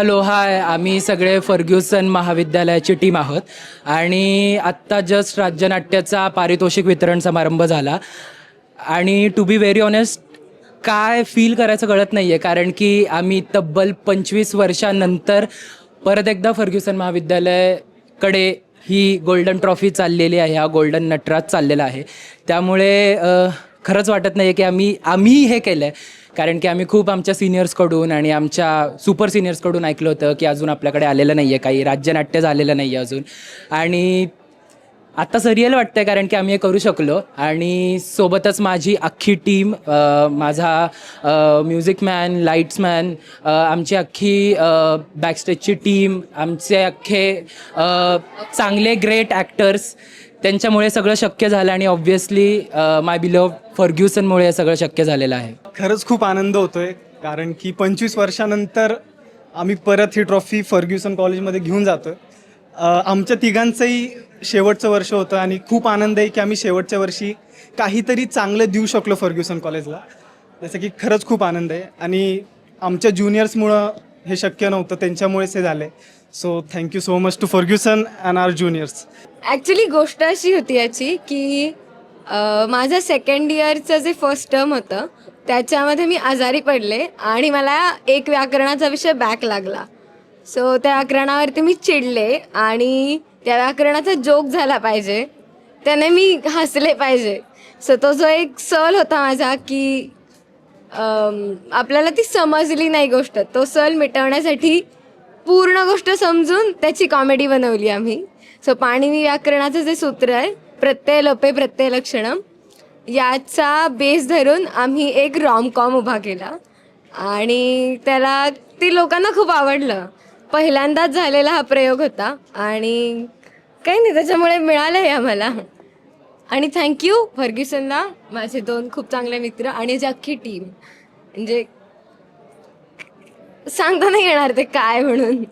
Hello hi. आम्ही सगळे Fergusson महाविद्यालयाची टीम आहोत. आणि आत्ता जस्ट राज्यनाट्याचा पारितोषिक वितरण समारंभ झाला. आणि टू बी व्हेरी ऑनेस्ट काय फील करायचं कळत नाही आहे कारण की आम्ही तब्बल पंचवीस वर्षानंतर परत एकदा फर्ग्युसन महाविद्यालयाकडे ही गोल्डन ट्रॉफी चाललेली आहे. हा गोल्डन नटराज चाललेला आहे. त्यामुळे खरंच वाटत नाही की आम्ही आम्ही हे केलं आहे कारण की आम्ही खूप आमच्या सिनियर्सकडून आणि आमच्या सुपर सिनियर्सकडून ऐकलं होतं की अजून आपल्याकडे आलेलं नाही आहे काही राज्यनाट्य झालेलं नाही आहे अजून. आणि आत्ता सरियल वाटतंय कारण की आम्ही हे करू शकलो. आणि सोबतच माझी अख्खी टीम माझा म्युझिक मॅन लाईट्समॅन आमची अख्खी बॅकस्टेजची टीम आमचे अख्खे चांगले ग्रेट ॲक्टर्स त्यांच्यामुळे सगळं शक्य झालं आणि ऑब्व्हियसली माय बिलव फर्ग्युसनमुळे हे सगळं शक्य झालेलं आहे. खरंच खूप आनंद होतोय कारण की पंचवीस वर्षानंतर आम्ही परत ही ट्रॉफी फर्ग्युसन कॉलेजमध्ये घेऊन जातो आमच्या तिघांचंही शेवटचं वर्ष होतं आणि खूप आनंद आहे की आम्ही शेवटच्या वर्षी काहीतरी चांगलं देऊ शकलो फर्ग्युसन कॉलेजला. जसं की खरंच खूप आनंद आहे. आणि आमच्या ज्युनियर्समुळं हे शक्य नव्हतं. त्यांच्यामुळेच हे झालं so thank you so much to Fergusson and our juniors actually गोष्ट अशी होती याची की अ, माझं सेकंड इयरचं जे फर्स्ट टर्म होतं त्याच्यामध्ये मी आजारी पडले आणि मला एक व्याकरणाचा विषय बॅक लागला. सो त्या व्याकरणावरती मी चिडले आणि त्या व्याकरणाचा जोक झाला पाहिजे. त्याने मी हसले पाहिजे. सो तो जो एक सल होता माझा की अम, आपल्याला ती समजली नाही गोष्ट. तो सल मिटवण्यासाठी पूर्ण गोष्ट समजून त्याची कॉमेडी बनवली आम्ही. सो पाणिनी व्याकरणाचं जे सूत्र आहे प्रत्यय लोपे प्रत्यय लक्षणम याचा बेस धरून आम्ही एक रॉमकॉम उभा केला. आणि त्याला ते लोकांना खूप आवडलं. पहिल्यांदाच झालेला हा प्रयोग होता. आणि काही नाही त्याच्यामुळे मिळालं आहे आम्हाला. आणि थँक्यू फर्ग्युसनला माझे दोन खूप चांगले मित्र आणि जी अख्खी टीम म्हणजे सांगता नाही येणार ते काय म्हणून.